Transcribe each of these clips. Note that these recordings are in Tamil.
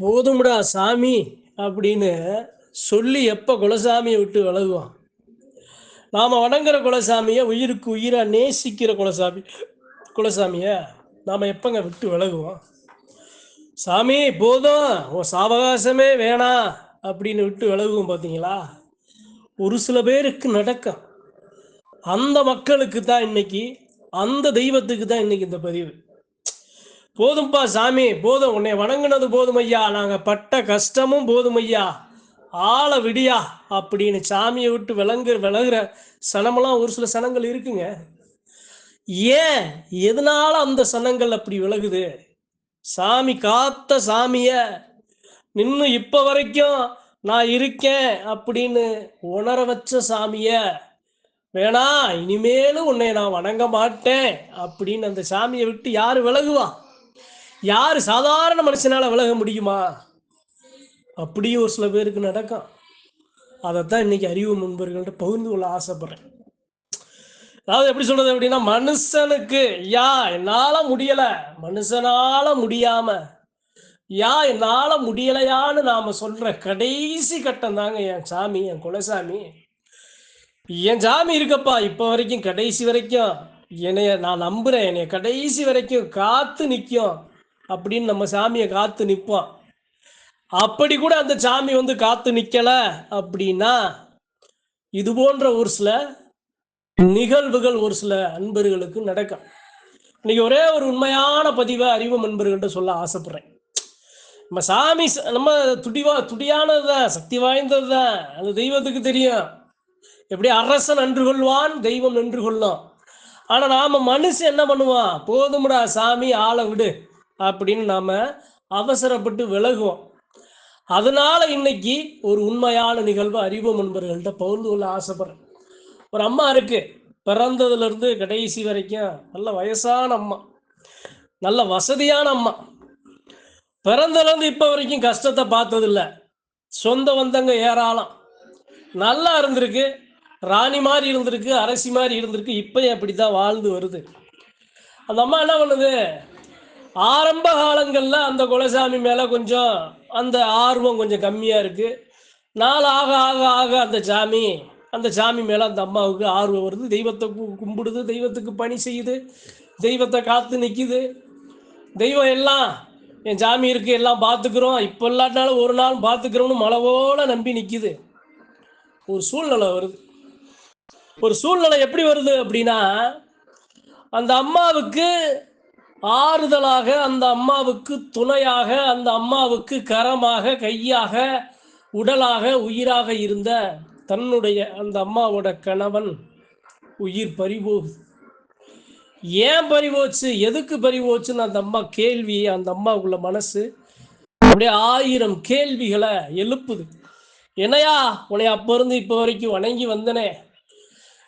போதும்டா சாமி அப்படின்னு சொல்லி எப்போ குலசாமியை விட்டு விலகுவான்? நாம் வணங்குற குலசாமியை உயிருக்கு உயிராக நேசிக்கிற குலசாமி குலசாமியை நாம் எப்போங்க விட்டு விலகுவோம்? சாமி போதும். உன் சாவகாசமே வேணாம் அப்படின்னு விட்டு விலகுவோம் பார்த்தீங்களா ஒரு சில பேருக்கு நடக்கும். அந்த மக்களுக்கு தான் இன்னைக்கு அந்த தெய்வத்துக்கு தான் இன்னைக்கு இந்த பதிவு. போதும்பா சாமி போதும். உன்னை வணங்கினது போதும் ஐயா நாங்கள் பட்ட கஷ்டமும் போதும் ஐயா ஆளை விடியா? அப்படின்னு சாமியை விட்டு விளங்கு விலகுற சனமெல்லாம் ஒரு சில சனங்கள் இருக்குங்க. ஏன்? எதனால அந்த சனங்கள் அப்படி விலகுது? சாமி காத்த சாமிய நின்று இப்ப வரைக்கும் நான் இருக்கேன் அப்படின்னு உணர வச்ச சாமிய வேணா இனிமேலும் உன்னை நான் வணங்க மாட்டேன் அப்படின்னு அந்த சாமியை விட்டு யார் விலகுவா? யாரு சாதாரண மனுஷனால விலக முடியுமா? அப்படியும் ஒரு சில பேருக்கு நடக்கும். அதைத்தான் இன்னைக்கு அறிவு முன்பர்கள்ட்ட பகிர்ந்து கொள்ள ஆசைப்படுறேன். அதாவது எப்படி சொல்றது அப்படின்னா மனுஷனுக்கு யா என்னால முடியல மனுஷனால முடியாம யா என்னால முடியலையான்னு நாம சொல்ற கடைசி கட்டம் தாங்க என் சாமி என் குலசாமி. என் சாமி இருக்கப்பா இப்போ வரைக்கும் கடைசி வரைக்கும் என்னைய நான் நம்புறேன். என்னைய கடைசி வரைக்கும் காத்து நிற்கும் அப்படின்னு நம்ம சாமியை காத்து நிற்போம் அப்படி கூட அந்த சாமி வந்து காத்து நிக்கல அப்படின்னா இது போன்ற ஒரு சில நிகழ்வுகள் ஒரு சில அன்பர்களுக்கு நடக்கும். இன்னைக்கு ஒரே ஒரு உண்மையான பதிவை அறிவு அன்பர்கள்ட்ட சொல்ல ஆசைப்படுறேன். நம்ம சாமி ச- நம்ம துடிவா துடியானது தான் சக்தி வாய்ந்தது தான் அந்த தெய்வத்துக்கு தெரியும். எப்படி அரசன் நன்று கொள்வான் தெய்வம் நின்று கொள்ளும். ஆனா நாம மனுஷன் என்ன பண்ணுவான்? போதும்டா சாமி ஆளை விடு. அப்படின்னு நாம அவசரப்பட்டு விலகுவோம். அதனால இன்னைக்கு ஒரு உண்மையான நிகழ்வு அறிவோம் நண்பர்கள்ட்ட பகிர்ந்து கொள்ள ஆசைப்படுறேன். ஒரு அம்மா இருக்கு. பிறந்ததுல இருந்து கடைசி வரைக்கும் நல்ல வயசான அம்மா. நல்ல வசதியான அம்மா. பிறந்ததுலேருந்து இப்போ வரைக்கும் கஷ்டத்தை பார்த்ததில்ல. சொந்த வந்தங்க ஏராளம். நல்லா இருந்திருக்கு. ராணி மாதிரி இருந்திருக்கு அரசி மாதிரி இருந்திருக்கு. இப்பயும் அப்படித்தான் வாழ்ந்து வருது. அந்த அம்மா என்ன பண்ணுது? ஆரம்ப காலங்களில் அந்த குலசாமி மேலே கொஞ்சம் அந்த ஆர்வம் கொஞ்சம் கம்மியாக இருக்குது நாள் ஆக ஆக ஆக அந்த சாமி அந்த சாமி மேலே அந்த அம்மாவுக்கு ஆர்வம் வருது. தெய்வத்தை கும்பிடுது தெய்வத்துக்கு பணி செய்யுது தெய்வத்தை காத்து நிற்கிது தெய்வம் எல்லாம் என் சாமி இருக்கு எல்லாம் பார்த்துக்கிறோம் இப்போ இல்லாட்டினாலும் ஒரு நாள் பார்த்துக்கிறோம்னு மலவோட நம்பி நிற்கிது ஒரு சூழ்நிலை வருது. ஒரு சூழ்நிலை எப்படி வருது அப்படின்னா அந்த அம்மாவுக்கு ஆறுதலாக அந்த அம்மாவுக்கு துணையாக அந்த அம்மாவுக்கு கரமாக கையாக உடலாக உயிராக இருந்த தன்னுடைய அந்த அம்மாவோட கணவன் உயிர் பறிபோகுது. ஏன் பறிபோச்சு? எதுக்கு பறிபோச்சுன்னு அந்த அம்மா கேள்வி அந்த அம்மாவுக்குள்ள மனசு அப்படியே ஆயிரம் கேள்விகளை எழுப்புது. என்னையா உன்னை அப்ப இருந்து வரைக்கும் வணங்கி வந்தனே?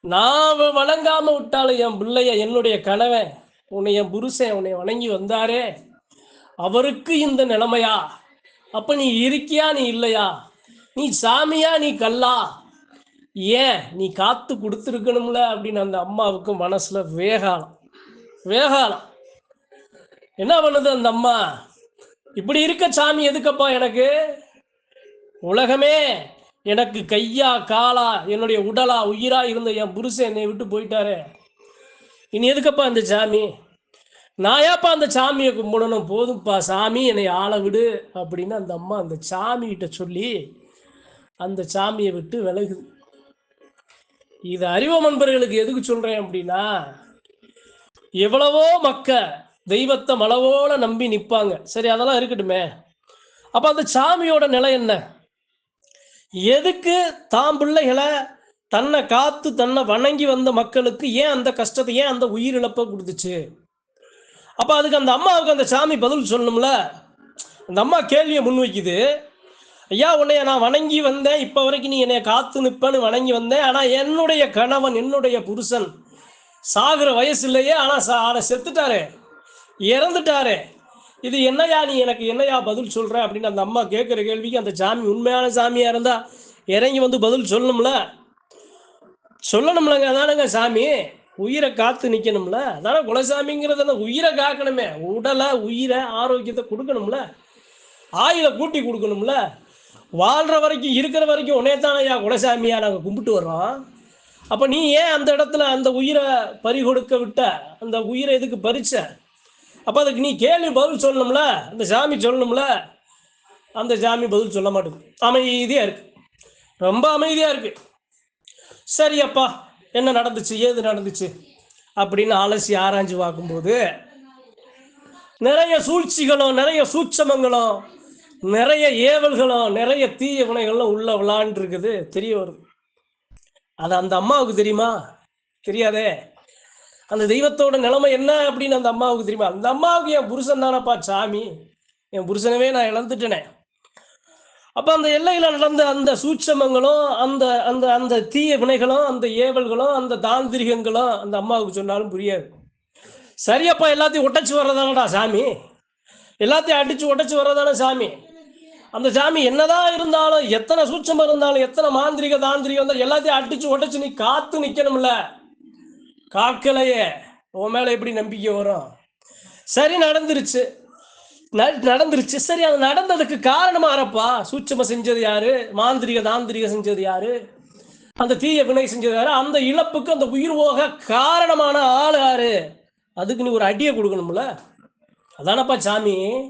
நான் வணங்காம விட்டாலும் என் பிள்ளைய என்னுடைய கணவன் உன்னை என் புருஷன் உன்னை வணங்கி வந்தாரே. அவருக்கு இந்த நிலைமையா? அப்ப நீ இருக்கியா நீ இல்லையா? நீ சாமியா நீ கல்லா? ஏன் நீ காத்து கொடுத்துருக்கணும்ல? அப்படின்னு அந்த அம்மாவுக்கு மனசுல வேகாலம் வேகாலம் என்ன பண்ணுது அந்த அம்மா? இப்படி இருக்க சாமி எதுக்கப்பா எனக்கு? உலகமே எனக்கு கையா காலா என்னுடைய உடலா உயிரா இருந்த என் புருஷன் என்னை விட்டு போயிட்டாரே. இனி எதுக்கப்பா இந்த சாமி? நான் ஏப்பா அந்த சாமியை கும்பிடணும். போதும்ப்பா சாமி என்னை ஆள விடு அப்படின்னு அந்த அம்மா அந்த சாமிகிட்ட சொல்லி அந்த சாமியை விட்டு விலகுது இது அறிவு நண்பர்களுக்கு எதுக்கு சொல்றேன் அப்படின்னா எவ்வளவோ மக்க தெய்வத்தை மலவோல நம்பி நிற்பாங்க சரி அதெல்லாம் இருக்கட்டுமே. அப்ப அந்த சாமியோட நிலை என்ன? எதுக்கு தாம் பிள்ளைகளை தன்னை காத்து தன்னை வணங்கி வந்த மக்களுக்கு ஏன் அந்த கஷ்டத்தை ஏன் அந்த உயிரிழப்பை கொடுத்துச்சு? அப்போ அதுக்கு அந்த அம்மாவுக்கு அந்த சாமி பதில் சொல்லணும்ல? அந்த அம்மா கேள்வியை முன்வைக்குது. ஐயா உன்னைய நான் வணங்கி வந்தேன். இப்போ வரைக்கும் நீ என்னைய காத்து நிற்பேன்னு வணங்கி வந்தேன். ஆனால் என்னுடைய கணவன் என்னுடைய புருஷன் சாகுற வயசு இல்லையே. ஆனால் சா செத்துட்டாரு. இறந்துட்டாரு. இது என்னையா நீ எனக்கு என்னையா பதில் சொல்கிற அப்படின்னு அந்த அம்மா கேட்குற கேள்விக்கு அந்த சாமி உண்மையான சாமியாக இருந்தால் இறங்கி வந்து பதில் சொல்லணும்ல? சொல்லணும்லங்க அதானுங்க சாமி? உயிரை காத்து நிக்கணும்ல? அதான குலசாமிங்கிறது அந்த உயிரை காக்கணுமே. உடலை உயிரை ஆரோக்கியத்தை கொடுக்கணும்ல? ஆயுத கூட்டி கொடுக்கணும்ல? வாழ்கிற வரைக்கும் இருக்கிற வரைக்கும் உன்னே ஐயா குலசாமியா நாங்கள் கும்பிட்டு வர்றோம். அப்போ நீ ஏன் அந்த இடத்துல அந்த உயிரை பறி கொடுக்க விட்ட? அந்த உயிரை எதுக்கு பறிச்ச? அப்போ அதுக்கு நீ கேள்வி பதில் சொல்லணும்ல? அந்த சாமி சொல்லணும்ல? அந்த சாமி பதில் சொல்ல மாட்டேங்குது. அமைதியாக இருக்கு. ரொம்ப அமைதியாக இருக்கு. சரி அப்பா என்ன நடந்துச்சு? ஏது நடந்துச்சு? அப்படின்னு அலசி ஆராய்ஞ்சு பார்க்கும்போது நிறைய சூழ்ச்சிகளும் நிறைய சூட்சமங்களும் நிறைய ஏவல்களும் நிறைய தீய வினைகளும் உள்ள விளாண்டு இருக்குது தெரிய வருது. அது அந்த அம்மாவுக்கு தெரியுமா? தெரியாதே. அந்த தெய்வத்தோட நிலைமை என்ன அப்படின்னு அந்த அம்மாவுக்கு தெரியுமா? அந்த அம்மாவுக்கு என் புருஷன் தானப்பா சாமி. என் புருஷனவே நான் இழந்துட்டேனே. அப்போ அந்த எல்லையில் நடந்த அந்த சூட்சமங்களும் அந்த அந்த அந்த தீய வினைகளும் அந்த ஏவல்களும் அந்த தாந்திரிகங்களும் அந்த அம்மாவுக்கு சொன்னாலும் புரியாது. சரியப்பா எல்லாத்தையும் ஒட்டச்சு வர்றதானடா சாமி? எல்லாத்தையும் அடிச்சு உடைச்சு வர்றதான சாமி? அந்த சாமி என்னதான் இருந்தாலும் எத்தனை சூட்சம் இருந்தாலும் எத்தனை மாந்திரிக தாந்திரிகம் இருந்தாலும் எல்லாத்தையும் அடிச்சு உடைச்சு நீ காத்து நிக்கணும்ல. காக்கலையே உன் மேல எப்படி நம்பிக்கை வரும்? சரி நடந்துருச்சு. நடந்துருச்சு. சரி அது நடந்ததுக்கு காரணமா இருப்பா சூட்சம செஞ்சது யாரு? மாந்திரிக தாந்திரிக செஞ்சது யாரு? அந்த தீய வினை செஞ்சது யாரு? அந்த இழப்புக்கு அந்த உயிர் போக காரணமான ஆள் யாரு? அதுக்கு நீ ஒரு அடியை கொடுக்கணும்ல. அதானப்பா சாமி.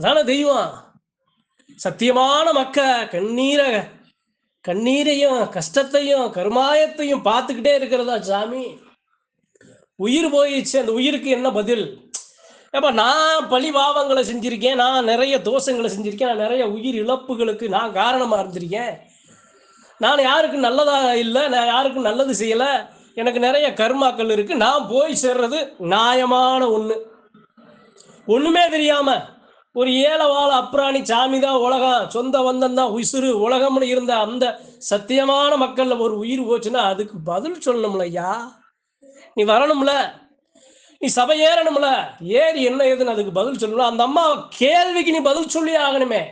அதான தெய்வம். சத்தியமான மக்க கண்ணீரை கண்ணீரையும் கஷ்டத்தையும் கருமாயத்தையும் பார்த்துக்கிட்டே இருக்கிறதா சாமி? உயிர் போயிடுச்சு. அந்த உயிருக்கு என்ன பதில்? ஏப்பா நான் பழி பாவங்களை செஞ்சிருக்கேன் நான் நிறைய தோஷங்களை செஞ்சிருக்கேன் நான் நிறைய உயிர் இழப்புகளுக்கு நான் காரணமாக இருந்திருக்கேன். நான் யாருக்கும் நல்லதாக இல்லை நான் யாருக்கும் நல்லது செய்யலை எனக்கு நிறைய கர்மாக்கள் இருக்கு நான் போய் சேர்றது நியாயமான ஒன்று ஒன்றுமே தெரியாமல் ஒரு ஏழை வாழ அப்ராணி சாமி தான் உலகம் சொந்த வந்தம் தான் உசுறு உலகம்னு இருந்த அந்த சத்தியமான மக்கள்ல ஒரு உயிர் போச்சுன்னா அதுக்கு பதில் சொல்லணும்ல ஐயா. நீ வரணும்ல. நீ சபை ஏறணும்ல? ஏறி என்ன ஏதுன்னு அதுக்கு பதில் சொல்லணும். அந்த அம்மா கேள்விக்கு நீ பதில் சொல்லி ஆகணுமே.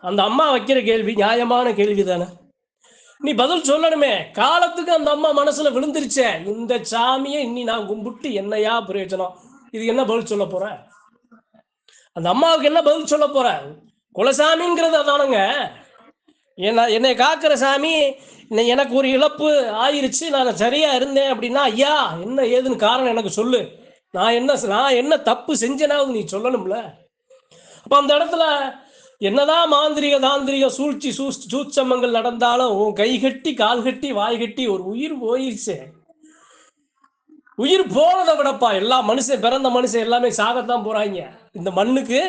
அந்த அம்மா வைக்கிற கேள்வி நியாயமான கேள்வி தானே நீ பதில் சொல்லணுமே. காலத்துக்கு அந்த அம்மா மனசுல விழுந்துருச்சே. இந்த சாமியை இன்னி நான் கும்பிட்டு என்னையா பிரயோஜனம்? இது என்ன பதில் சொல்ல போற? அந்த அம்மாவுக்கு என்ன பதில் சொல்ல போற? குலசாமிங்கிறது அதானுங்க. என்னை காக்கிற சாமி எனக்கு ஒரு இழப்பு ஆயிருச்சு நான் சரியா இருந்தேன் அப்படின்னா ஐயா என்ன ஏதுன்னு காரணம் எனக்கு சொல்லு. நான் என்ன நான் என்ன தப்பு செஞ்சேனாவது நீ சொல்லணும்ல. அப்போ அந்த இடத்துல என்னதான் மாந்திரிக தாந்திரிக சூழ்ச்சி சூ சூச்சமங்கள் நடந்தாலும் உன் கை கட்டி கால் கட்டி வாய் கட்டி ஒரு உயிர் போயிருச்சு. உயிர் போனதை விடப்பா எல்லா மனுஷன் பிறந்த மனுஷன் எல்லாமே சாகத்தான் போறாங்க. இந்த மண்ணுக்கு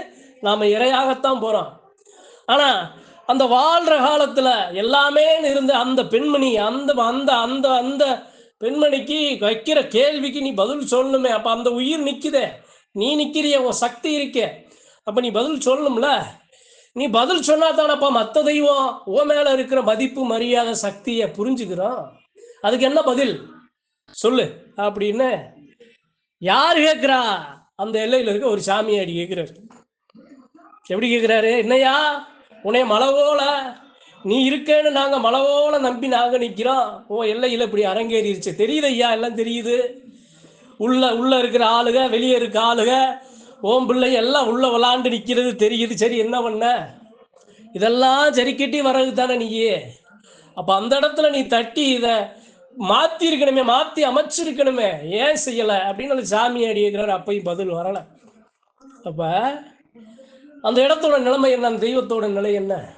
நாம இரையாகத்தான் போறோம். ஆனா அந்த வாழ்ற காலத்துல எல்லாமே இருந்த அந்த பெண்மணி அந்த அந்த அந்த அந்த பெண்மணிக்கு வைக்கிற கேள்விக்கு நீ பதில் சொல்லணுமே. அப்ப அந்த உயிர் நிக்குதே. நீ நிக்கிறிய உன் சக்தி இருக்கே. அப்ப நீ பதில் சொல்லணும்ல? நீ பதில் சொன்னா தானப்பா மற்ற தெய்வம் ஓ மேல இருக்கிற மதிப்பு மரியாதை சக்தியை புரிஞ்சுக்கிறோம் அதுக்கு என்ன பதில்? சொல்லு. அப்படின்னு யார் கேட்குறா? அந்த எல்லையில் இருக்க ஒரு சாமியாடி கேட்குறாரு. எப்படி கேட்குறாரு? என்னையா உன்னை மலவோல நீ இருக்கேன்னு நாங்கள் மலவோல நம்பி நாங்கள் நிற்கிறோம் ஓ எல்லையில் இப்படி அரங்கேறிடுச்சு தெரியுது ஐயா எல்லாம் தெரியுது. உள்ள உள்ள இருக்கிற ஆளுக வெளியே இருக்க ஆளுக ஓம் பிள்ளை எல்லாம் உள்ள விளாண்டு நிற்கிறது தெரியுது. சரி என்ன பண்ண? இதெல்லாம் சரி கட்டி வர்றது தானே நீயே. அப்போ அந்த இடத்துல நீ தட்டி இதை மாத்தி இருக்கணுமே மாற்றி அமைச்சிருக்கணுமே. ஏன் செய்யலை? அப்படின்னு அந்த சாமி இருக்கிறார் அப்பையும் பதில் வரலை. அப்போ அந்த இடத்தோட நிலைமை என்ன? அந்த தெய்வத்தோட நிலை என்ன?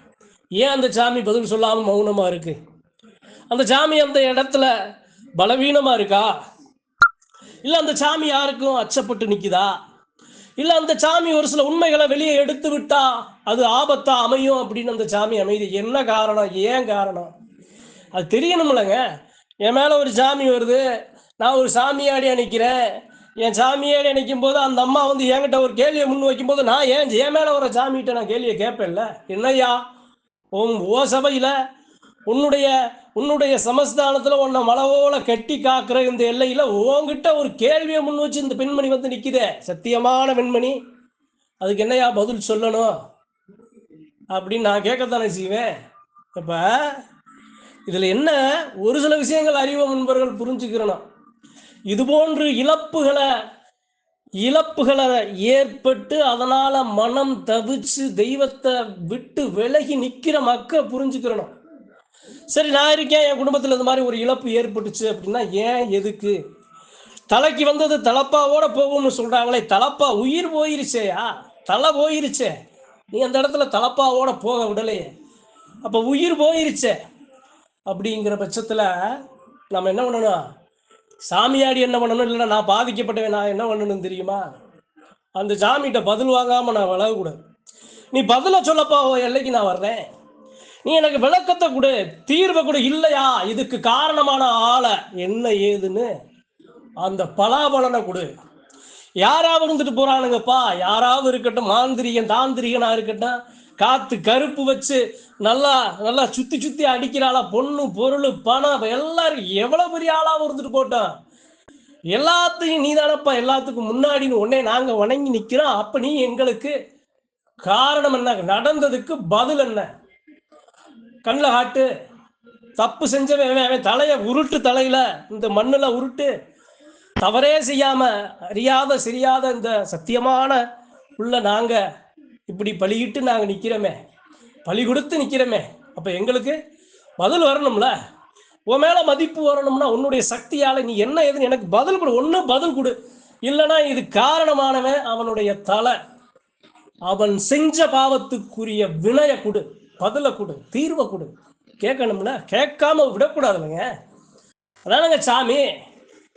ஏன் அந்த சாமி பதில் சொல்லாமல் மௌனமாக இருக்கு? அந்த சாமி அந்த இடத்துல பலவீனமாக இருக்கா? இல்லை அந்த சாமி யாருக்கும் அச்சப்பட்டு நிற்குதா இல்லை அந்த சாமி ஒரு சில உண்மைகளை வெளியே எடுத்து விட்டா அது ஆபத்தா அமையும் அப்படின்னு அந்த சாமி அமைதி? என்ன காரணம்? ஏன் காரணம்? அது தெரியணும்லங்க. என் மேலே ஒரு சாமி வருது. நான் ஒரு சாமியாடி நிற்கிறேன் என் சாமியே நினைக்கும் போது அந்த அம்மா வந்து என்கிட்ட ஒரு கேள்வியை முன் வைக்கும் போது நான் ஏன் என் மேலே ஒரு சாமிகிட்ட நான் கேள்வியை கேட்பேன்ல? என்னையா உன் ஓ சபையில் உன்னுடைய உன்னுடைய சமஸ்தானத்தில் உன்னை மலவோல கட்டி காக்குற இந்த எல்லையில் உங்ககிட்ட ஒரு கேள்வியை முன் வச்சு இந்த பெண்மணி வந்து நிற்குதே சத்தியமான பெண்மணி. அதுக்கு என்னையா பதில் சொல்லணும்? அப்படின்னு நான் கேட்கத்தானே செய்வேன். இப்போ இதில் என்ன ஒரு சில விஷயங்கள் அறிவு முன்பர்கள் புரிஞ்சுக்கிறணும். இது போன்று இழப்புகளை இழப்புகளை ஏற்பட்டு அதனால மனம் தவிச்சு தெய்வத்தை விட்டு விலகி நிக்கிற மக்கள் புரிஞ்சுக்கிறணும். சரி நான் இருக்கேன் என் குடும்பத்தில் இந்த மாதிரி ஒரு இழப்பு ஏற்பட்டுச்சு அப்படின்னா ஏன் எதுக்கு? தலைக்கு வந்தது தலப்பாவோட போகும்னு சொல்றாங்களே தலப்பா உயிர் போயிருச்சேயா? தலை போயிருச்சே. நீ அந்த இடத்துல தலப்பாவோட போக விடலையே. அப்போ உயிர் போயிருச்சே. அப்படிங்கிற பட்சத்தில் நம்ம என்ன பண்ணணும்? சாமியாடி என்ன பண்ணணும்? இல்லைன்னா நான் பாதிக்கப்பட்டவன் நான் என்ன பண்ணணும் தெரியுமா? அந்த சாமிகிட்ட பதில் வாங்காம நான் விலகக்கூடாது. நீ பதில சொல்லப்பா எல்லைக்கு நான் வர்றேன். நீ எனக்கு விளக்கத்தை கொடு தீர்வை கொடு. இல்லையா? இதுக்கு காரணமான ஆளை என்ன ஏதுன்னு அந்த பலாபலனை கொடு. யாராவது இருந்துட்டு போறானுங்கப்பா. யாராவது இருக்கட்டும் மாந்திரிகன் தாந்திரிகனா இருக்கட்டும் காத்து கருப்பு வச்சு நல்லா நல்லா சுத்தி சுத்தி அடிக்கிறாளா. பொண்ணு பொருள் பணம் எல்லாரும் எவ்வளவு பெரிய ஆளா இருந்துட்டு போட்டோம் எல்லாத்தையும் நீ தானப்பா எல்லாத்துக்கும் முன்னாடின்னு உடனே நாங்க வணங்கி நிக்கிறோம். அப்ப நீ எங்களுக்கு காரணம் என்ன? நடந்ததுக்கு பதில் என்ன? கண்ணில் காட்டு. தப்பு செஞ்சவன் அவன் தலையை உருட்டு தலையில இந்த மண்ணில் உருட்டு தவறே செய்யாம அறியாத சரியாத இந்த சத்தியமான உள்ள நாங்கள் இப்படி பலியிட்டு நாங்கள் நிற்கிறோமே பலி கொடுத்து நிற்கிறோமே அப்போ எங்களுக்கு பதில் வரணும்ல? உன் மேலே மதிப்பு வரணும்னா உன்னுடைய சக்தியால் நீ என்ன ஏதுன்னு எனக்கு பதில் கொடு ஒன்றும் பதில் கொடு. இல்லைன்னா இது காரணமானவன் அவனுடைய தலை. அவன் செஞ்ச பாவத்துக்குரிய வினைய கொடு பதில கொடு தீர்வை கொடு. கேட்கணும்ல? கேட்காம விடக்கூடாதுங்க. அதானங்க சாமி?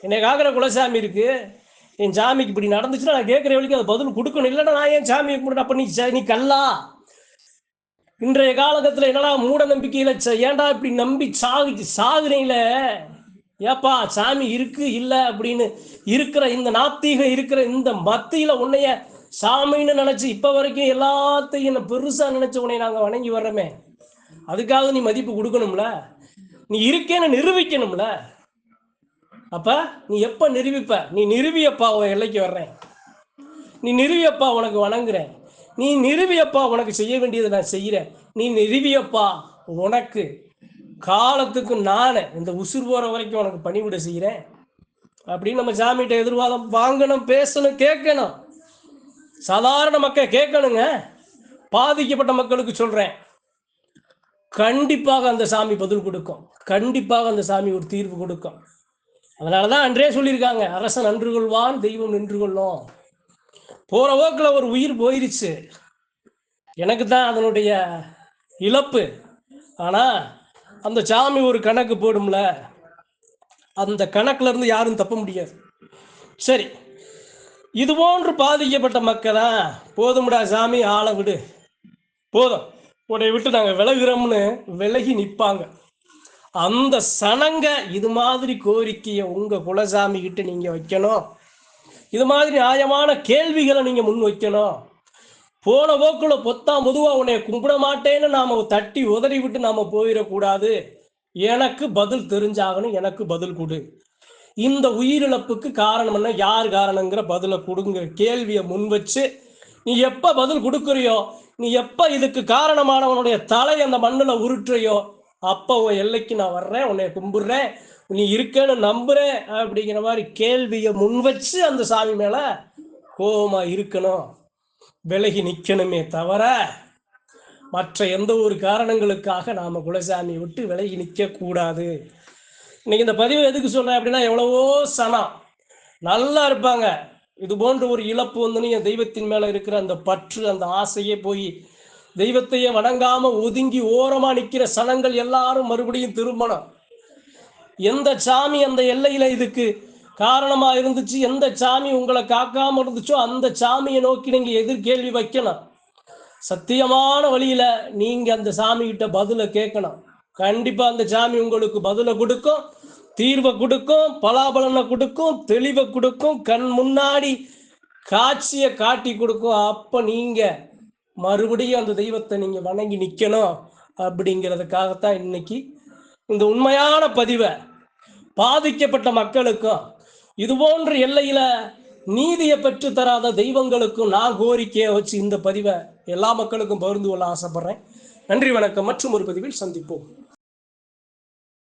என்னை காக்கிற குலசாமி இருக்குது என் சாமிக்கு இப்படி நடந்துச்சுன்னா நான் கேட்குற வரைக்கும் அது பதில் கொடுக்கணும். இல்லைன்னா நான் ஏன் சாமி கும்பிட்டு அப்போ நீ நீ கல்லா. இன்றைய காலகட்டத்தில் என்னடா மூட நம்பிக்கையில் ஏன்டா இப்படி நம்பி சாகு சாகுறீங்கள. ஏப்பா சாமி இருக்கு இல்லை அப்படின்னு இருக்கிற இந்த நாத்திகம் இருக்கிற இந்த மத்தியில் உன்னைய சாமின்னு நினச்சி இப்போ வரைக்கும் எல்லாத்தையும் என்ன பெருசாக நினச்ச உன்னை நாங்கள் வணங்கி வர்றோமே. அதுக்காக நீ மதிப்பு கொடுக்கணும்ல? நீ இருக்கேன்னு நிரூபிக்கணும்ல? அப்ப நீ எப்ப நிரூபிப்ப? நீ நிரூபியப்பா உன் எல்லைக்கு வர்றேன். நீ நிறுவியப்பா உனக்கு வணங்குறேன். நீ நிறுவியப்பா உனக்கு செய்ய வேண்டியதை நான் செய்கிறேன் நீ நிறுவியப்பா உனக்கு. காலத்துக்கு நானே இந்த உசுர் போற வரைக்கும் உனக்கு பணிவிட செய்கிறேன் அப்படின்னு நம்ம சாமிகிட்ட எதிர்வாதம் வாங்கணும் பேசணும் கேட்கணும். சாதாரண மக்கள் கேட்கணுங்க. பாதிக்கப்பட்ட மக்களுக்கு சொல்றேன். கண்டிப்பாக அந்த சாமி பதில் கொடுக்கும். கண்டிப்பாக அந்த சாமி ஒரு தீர்வு கொடுக்கும். அதனாலதான் அன்றே சொல்லியிருக்காங்க அரசன் அன்று கொள்வான் தெய்வம் நின்று கொள்ளும். போற ஓக்கில் ஒரு உயிர் போயிருச்சு. எனக்கு தான் அதனுடைய இழப்பு. ஆனா அந்த சாமி ஒரு கணக்கு போடும்ல அந்த கணக்குல இருந்து யாரும் தப்ப முடியாது. சரி இது போன்று பாதிக்கப்பட்ட மக்கள் தான் போதும்டா சாமி ஆளை விடு. போதும். உடைய விட்டு நாங்கள் விலகிறோம்னு விலகி நிற்பாங்க அந்த சனங்க இது மாதிரி கோரிக்கையை உங்க குலசாமி கிட்ட நீங்க வைக்கணும். இது மாதிரி நியாயமான கேள்விகளை நீங்க முன் வைக்கணும். போன போக்குல பொத்தாம் பொதுவா உன்னை கும்பிட மாட்டேன்னு நாம தட்டி உதறி விட்டு நாம போயிடக்கூடாது. எனக்கு பதில் தெரிஞ்சாகணும் எனக்கு பதில் கொடு. இந்த உயிரிழப்புக்கு காரணம் என்ன? யார் காரணங்கிற பதிலை கொடுங்க. கேள்வியை முன் வச்சு நீ எப்ப பதில் கொடுக்குறியோ நீ எப்ப இதுக்கு காரணமானவனுடைய தலை அந்த மண்ணுல உருட்டுறையோ அப்போ உன் எல்லைக்கு நான் வர்றேன் உன்னை கும்பிடுறேன் நீ இருக்கேன்னு நம்புறேன் அப்படிங்கிற மாதிரி கேள்வியை முன் வச்சு அந்த சாமி மேல கோபமா இருக்கணும். விலகி நிற்கணுமே தவிர மற்ற எந்த ஒரு காரணங்களுக்காக நாம குலசாமியை விட்டு விலகி நிற்க கூடாது. இன்னைக்கு இந்த பதிவு எதுக்கு சொல்றேன் அப்படின்னா எவ்வளவோ சனம் நல்லா இருப்பாங்க. இது போன்ற ஒரு இழப்பு வந்து என் தெய்வத்தின் மேல இருக்கிற அந்த பற்று அந்த ஆசையே போய் தெய்வத்தையே வணங்காம ஒதுங்கி ஓரமா நிக்கிற சனங்கள் எல்லாரும் மறுபடியும் திரும்பணும். எந்த சாமி அந்த எல்லையில இதுக்கு காரணமா இருந்துச்சு? எந்த சாமி உங்களை காக்காம இருந்துச்சோ அந்த சாமியை நோக்கி நீங்க எதிர்கேள்வி வைக்கணும். சத்தியமான வழியில நீங்க அந்த சாமி கிட்ட பதில கேட்கணும். கண்டிப்பா அந்த சாமி உங்களுக்கு பதில கொடுக்கும் தீர்வை கொடுக்கும் பலாபலனை கொடுக்கும் தெளிவை கொடுக்கும் கண் முன்னாடி காட்சியை காட்டி கொடுக்கும். அப்ப நீங்க மறுபடியும் அந்த தெய்வத்தை நீங்க வணங்கி நிக்கணும் அப்படிங்கிறதுக்காகத்தான் இன்னைக்கு இந்த உண்மையான பதிவை பாதிக்கப்பட்ட மக்களுக்கும் இது போன்ற எல்லையில நீதியை பெற்று தராத தெய்வங்களுக்கும் நான் கோரிக்கையை வச்சு இந்த பதிவை எல்லா மக்களுக்கும் பகிர்ந்து கொள்ள ஆசைப்படுறேன். நன்றி வணக்கம். மற்றும் ஒரு பதிவில் சந்திப்போம்.